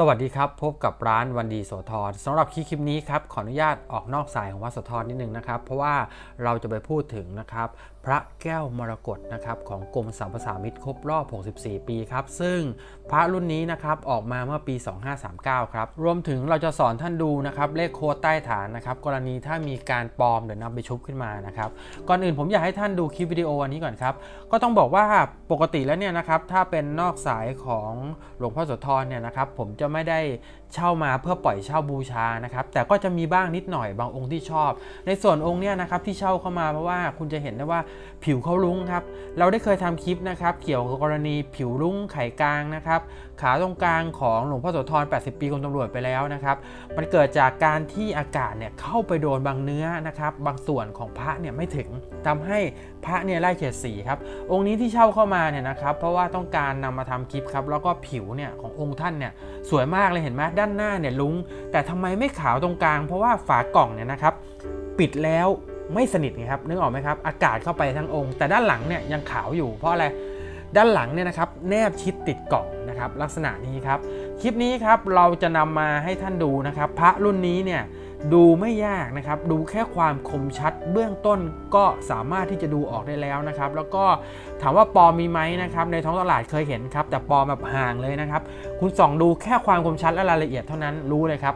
สวัสดีครับ พบกับร้านวันดีโสธรสำหรับคลิปนี้ครับขออนุญาตออกนอกสายของวัดโสธรนิดนึงนะครับ เพราะว่าเราจะไปพูดถึงนะครับ พระแก้วมรกตนะครับของกรมสรรพสามิตครบรอบ 64 ปีครับ ซึ่งพระรุ่นนี้นะครับออกมาเมื่อปี 2539 ครับ รวมถึงเราจะสอนท่านดูนะครับเลขโค้ดใต้ฐานนะครับ กรณีถ้ามีการปลอมหรือนำไปชุบขึ้นมานะครับก่อนอื่นผมอยากให้ท่านดูคลิปวิดีโออันนี้ก่อนครับก็ต้องบอกว่าปกติแล้วเนี่ยนะครับถ้าเป็นนอกสายของหลวงพ่อโสธรเนี่ยนะครับผมจะะไม่ได้เช่ามาเพื่อปล่อยเช่าบูชานะครับ แต่ก็จะมีบ้างนิดหน่อยบางองค์ที่ชอบ ในส่วนองค์เนี่ยนะครับที่เช่าเข้ามาเพราะว่าคุณจะเห็นได้ว่าผิวเขาลุ้งครับ เราได้เคยทำคลิปนะครับ เกี่ยวกับกรณีผิวลุ้งไข่กลางนะครับ ขาตรงกลางของหลวงพ่อโสธร 80 ปีกรมตำรวจไปแล้วนะครับ มันเกิดจากการที่อากาศเนี่ยเข้าไปโดนบางเนื้อนะครับ บางส่วนของพระเนี่ยไม่ถึงทำให้พระเนี่ยไล่เฉดสีครับ องค์นี้ที่เช่าเข้ามาเนี่ยนะครับ เพราะว่าต้องการนำมาทำคลิปครับ แล้วก็ผิวเนี่ยขององค์ท่านเนี่ยสวยมากเลยเห็นไหมด้านหน้าเนี่ยลุ้งแต่ทำไมไม่ขาวตรงกลาง เพราะว่าฝากล่องเนี่ยนะครับ ปิดแล้วไม่สนิทไงครับนึกออกไหมครับ อากาศเข้าไปทั้งองค์ แต่ด้านหลังเนี่ยยังขาวอยู่เพราะอะไรด้านหลังเนี่ยนะครับแนบชิดติดกล่องนะครับ ลักษณะนี้ครับ คลิปนี้ครับเราจะนำมาให้ท่านดูนะครับ พระรุ่นนี้เนี่ย ดูไม่ยากนะครับ ดูแค่ความคมชัดเบื้องต้นก็สามารถที่จะดูออกได้แล้วนะครับ แล้วก็ถามว่าปอมีไหมนะครับ ในท้องตลาดเคยเห็นครับ แต่ปอมแบบห่างเลยนะครับ คุณส่องดูแค่ความคมชัดและรายละเอียดเท่านั้นรู้เลยครับ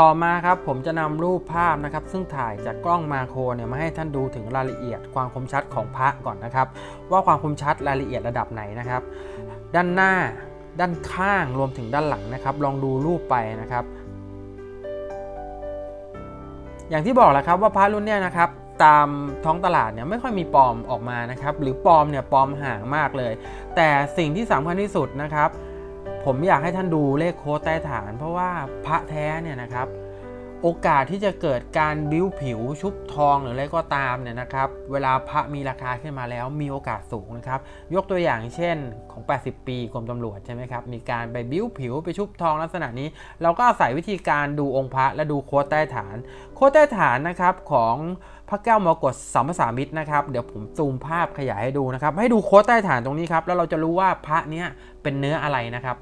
ต่อมาครับผมจะนำรูปภาพนะครับ ซึ่งถ่ายจากกล้องมาโครเนี่ยมาให้ท่านดูถึงรายละเอียด ความคมชัดของพระก่อนนะครับ ว่าความคมชัดรายละเอียดระดับไหนนะครับ ด้านหน้าด้านข้างรวมถึงด้านหลังนะครับ ลองดูรูปไปนะครับ อย่างที่บอกแหละครับว่าพระรุ่นเนี้ยนะครับตามท้องตลาดเนี่ยไม่ค่อยมีปลอมออกมานะครับหรือปลอมเนี่ยปลอมห่างมากเลย แต่สิ่งที่สำคัญที่สุดนะครับ ผมอยากให้ท่านดูเลขโค้ดใต้ฐาน เพราะว่าพระแท้เนี่ยนะครับ โอกาสที่จะเกิดการบิ้วผิวชุบทองหรืออะไรก็ตามเนี่ยนะครับ เวลาพระมีราคาขึ้นมาแล้วมีโอกาสสูงนะครับ ยกตัวอย่างเช่นของ 80 ปีกรมตำรวจใช่ไหมครับ มีการไปบิ้วผิวไปชุบทองลักษณะนี้ เราก็อาศัยวิธีการดูองค์พระและดูโค้ดใต้ฐาน โค้ดใต้ฐานนะครับของพระแก้วมรกตสัมภาษามิตรนะครับ เดี๋ยวผมซูมภาพขยายให้ดูนะครับ ให้ดูโค้ดใต้ฐานตรงนี้ครับ แล้วเราจะรู้ว่าพระเนี้ยเป็นเนื้ออะไรนะครับ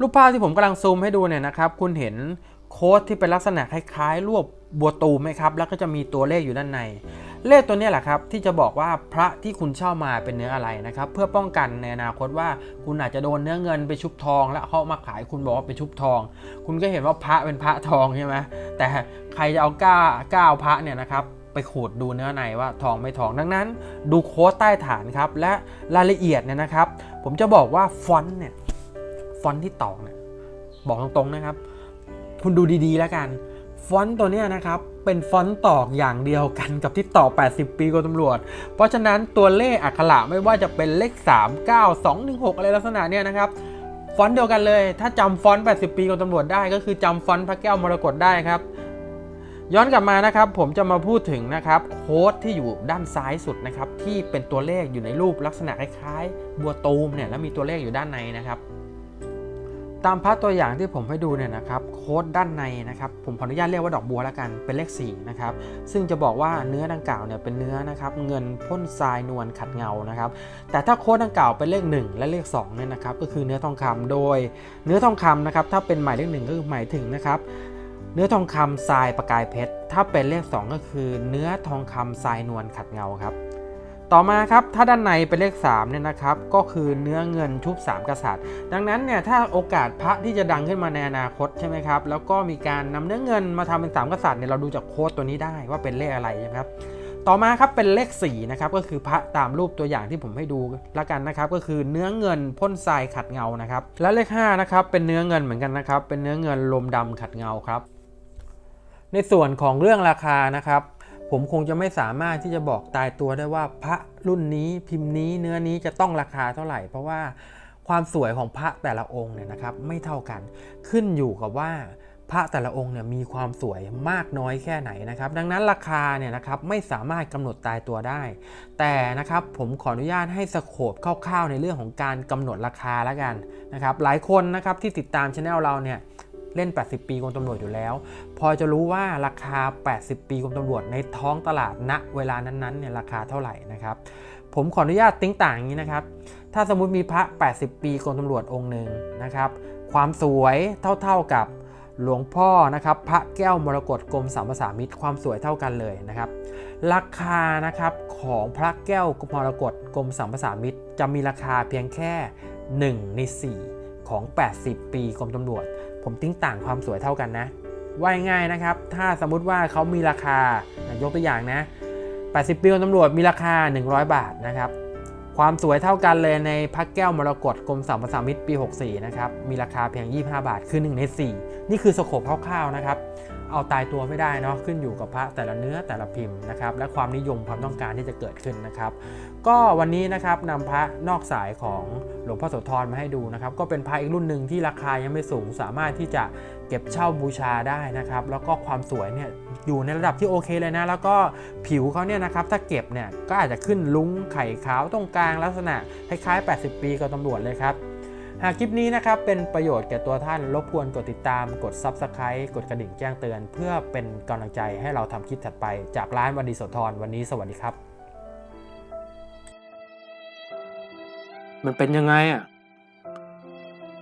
รูปภาพที่ผมกำลังซูมให้ดูเนี่ยนะครับ คุณเห็น โค้ดที่เป็นลักษณะคล้ายๆ รูปบัวตูมไหมครับ แล้วก็จะมีตัวเลขอยู่ด้านใน เลขตัวนี้แหละครับที่จะบอกว่าพระที่คุณเช่ามาเป็นเนื้ออะไรนะครับ เพื่อป้องกันในอนาคตว่าคุณอาจจะโดนเนื้อเงินไปชุบทอง แล้วเขาเอามาขายคุณบอกว่าเป็นชุบทอง คุณก็เห็นว่าพระเป็นพระทองใช่ไหมแต่ใครจะเอาก้าก้าวพระเนี่ยนะครับไปขูดดูเนื้อในว่าทองไม่ทองดังนั้น ดูโค้ดใต้ฐานครับ และรายละเอียดเนี่ยนะครับ ผมจะบอกว่าฟอนต์เนี่ยฟอนต์ที่ตอกเนี่ยบอกตรงๆนะครับ คุณดูดีๆ แล้วกัน ฟอนต์ตัวนี้นะครับ เป็นฟอนต์ตอกอย่างเดียวกันกับที่ตอก 80 ปีกรมตำรวจ เพราะฉะนั้นตัวเลขอักขระไม่ว่าจะเป็นเลข 3 9 2 1 6 อะไรลักษณะเนี้ยนะครับฟอนต์เดียวกันเลย ถ้าจำฟอนต์ 80 ปีกรมตำรวจได้ก็คือจำฟอนต์พระแก้วมรกตได้ครับ ย้อนกลับมานะครับ ผมจะมาพูดถึงนะครับโค้ดที่อยู่ด้านซ้ายสุดนะครับที่เป็นตัวเลขอยู่ในรูปลักษณะคล้ายๆ บัวตูมเนี่ยแล้วมีตัวเลขอยู่ด้านในนะครับ ตามพระตัวอย่างที่ผมให้ดูเนี่ยนะครับโค้ดด้านในนะครับผมขออนุญาตเรียกว่าดอกบัวแล้วกันเป็นเลข4นะครับซึ่งจะบอกว่าเนื้อดังกล่าวเนี่ยเป็นเนื้อนะครับเงินพ่นทรายนวลขัดเงานะครับแต่ถ้าโค้ดดังกล่าวเป็นเลข 1 และเลข2เนี่ยนะครับก็คือเนื้อทองคำโดย เนื้อทองคำนะครับถ้าเป็นหมายเลขหนึ่งก็คือหมายถึงนะครับเนื้อทองคำทรายประกายเพชรถ้าเป็นเลข 2 ก็คือ เนื้อทองคำทรายนวลขัดเงาครับ ต่อมาครับถ้าด้านในเป็นเลข3เนี่ยนะครับก็คือเนื้อเงินชุบ 3 กษัตริย์ ดังนั้นเนี่ยถ้าโอกาสพระที่จะดังขึ้นมาในอนาคตใช่ไหมครับแล้วก็มีการนำเนื้อเงินมาทำเป็นสามกษัตริย์เนี่ยเราดูจากโค้ดตัวนี้ได้ว่าเป็นเลขอะไรนะครับต่อมาครับเป็นเลข4นะครับก็คือพระตามรูปตัวอย่างที่ผมให้ดูละกันนะครับก็คือเนื้อเงินพ่นทรายขัดเงานะครับและเลข5นะครับเป็นเนื้อเงินเหมือนกันนะครับเป็นเนื้อเงินลมดำขัดเงาครับในส่วนของเรื่องราคานะครับ ผมคงจะไม่สามารถที่จะบอกตายตัวได้ว่าพระรุ่นนี้พิมพ์นี้เนื้อนี้จะต้องราคาเท่าไหร่ เพราะว่าความสวยของพระแต่ละองค์เนี่ยนะครับ ไม่เท่ากันขึ้นอยู่กับว่าพระแต่ละองค์เนี่ยมีความสวยมากน้อยแค่ไหนนะครับ ดังนั้นราคาเนี่ยนะครับไม่สามารถกำหนดตายตัวได้ แต่นะครับผมขออนุญาตให้สโคปคร่าวๆในเรื่องของการกำหนดราคาแล้วกันนะครับ หลายคนนะครับที่ติดตามช anel เราเนี่ย เล่น 80 ปีกรมตำรวจอยู่แล้ว พอจะรู้ว่าราคา 80 ปีกรมตำรวจในท้องตลาดณเวลานั้นๆเนี่ยราคาเท่าไหร่นะครับ ผมขออนุญาตติ้งต่างอย่างนี้นะครับ ถ้าสมมุติมีพระ 80 ปีกรมตำรวจองค์หนึ่งนะครับ ความสวยเท่าๆกับหลวงพ่อนะครับพระแก้วมรกตกรมสามภาษามิตรความสวยเท่ากันเลยนะครับ ราคานะครับของพระแก้วมรกตกรมสามภาษามิตร จะมีราคาเพียงแค่ 1 ใน 4 ของ 80 ปีกรมตำรวจ ผมติ้งต่างความสวยเท่ากันนะว่าง่ายนะครับ ถ้าสมมุติว่าเขามีราคายกตัวอย่างนะ 80 ปีกรมตำรวจมีราคา 100 บาทนะครับ ความสวยเท่ากันเลยในพักแก้วมรกตกรมสามภาษามิตรปี 64 นะครับ มีราคาเพียง 25 บาท คือ 1 ใน 4 นี่คือสโคปคร่าวๆนะครับ เอาตายตัวไม่ได้เนาะขึ้นอยู่กับพระแต่ละเนื้อแต่ละพิมพ์นะครับและความนิยมความต้องการที่จะเกิดขึ้นนะครับ ก็วันนี้นะครับนำพระนอกสายของหลวงพ่อโสธรมาให้ดูนะครับก็เป็นพระอีกรุ่นหนึ่งที่ราคายังไม่สูง สามารถที่จะเก็บเช่าบูชาได้นะครับแล้วก็ความสวยเนี่ยอยู่ในระดับที่โอเคเลยนะแล้วก็ผิวเขาเนี่ยนะครับถ้าเก็บเนี่ยก็อาจจะขึ้นลุ้งไข่ขาวตรงกลางลักษณะคล้ายๆ 80 ปีกับตำรวจเลยครับ หากคลิปนี้นะครับเป็นประโยชน์แก่ตัวท่านรบกวนกดติดตาม กด Subscribe กดกระดิ่งแจ้งเตือน เพื่อเป็นกำลังใจให้เราทำคลิปถัดไปจากร้านวันดีโสธรวันนี้สวัสดีครับ มันเป็นยังไงอะ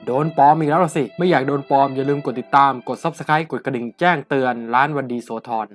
โดนปลอมอีกแล้วสิ ไม่อยากโดนปลอมอย่าลืมกดติดตาม กด Subscribe กดกระดิ่งแจ้งเตือน ร้านวันดีโสธร